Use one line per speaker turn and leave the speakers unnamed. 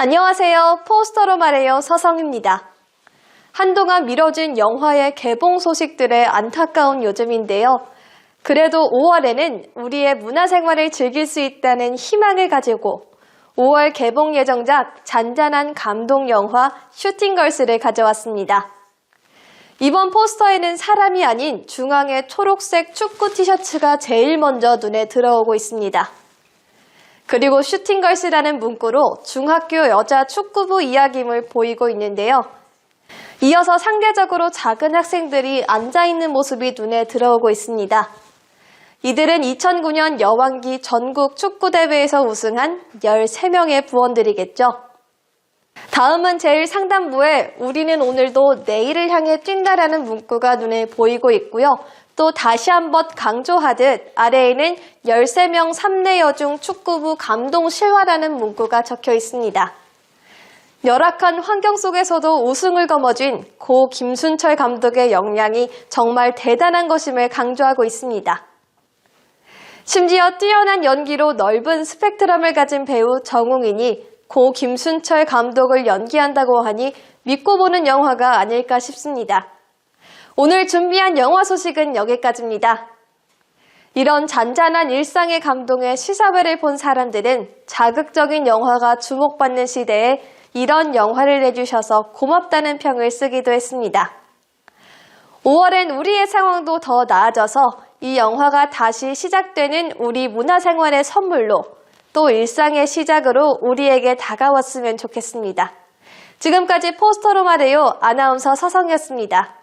안녕하세요. 포스터로 말해요. 서성입니다. 한동안 미뤄진 영화의 개봉 소식들에 안타까운 요즘인데요. 그래도 5월에는 우리의 문화생활을 즐길 수 있다는 희망을 가지고 5월 개봉 예정작 잔잔한 감동 영화 슈팅걸스를 가져왔습니다. 이번 포스터에는 사람이 아닌 중앙에 초록색 축구 티셔츠가 제일 먼저 눈에 들어오고 있습니다. 그리고 슈팅걸스라는 문구로 중학교 여자 축구부 이야기임을 보이고 있는데요. 이어서 상대적으로 작은 학생들이 앉아있는 모습이 눈에 들어오고 있습니다. 이들은 2009년 여왕기 전국 축구대회에서 우승한 13명의 부원들이겠죠. 다음은 제일 상단부에 우리는 오늘도 내일을 향해 뛴다라는 문구가 눈에 보이고 있고요. 또 다시 한번 강조하듯 아래에는 13명 3대 여중 축구부 감동 실화라는 문구가 적혀 있습니다. 열악한 환경 속에서도 우승을 거머쥔 고 김순철 감독의 역량이 정말 대단한 것임을 강조하고 있습니다. 심지어 뛰어난 연기로 넓은 스펙트럼을 가진 배우 정웅인이 고 김순철 감독을 연기한다고 하니 믿고 보는 영화가 아닐까 싶습니다. 오늘 준비한 영화 소식은 여기까지입니다. 이런 잔잔한 일상의 감동에 시사회를 본 사람들은 자극적인 영화가 주목받는 시대에 이런 영화를 내주셔서 고맙다는 평을 쓰기도 했습니다. 5월엔 우리의 상황도 더 나아져서 이 영화가 다시 시작되는 우리 문화생활의 선물로 또 일상의 시작으로 우리에게 다가왔으면 좋겠습니다. 지금까지 포스터로 말해요. 아나운서 서성이었습니다.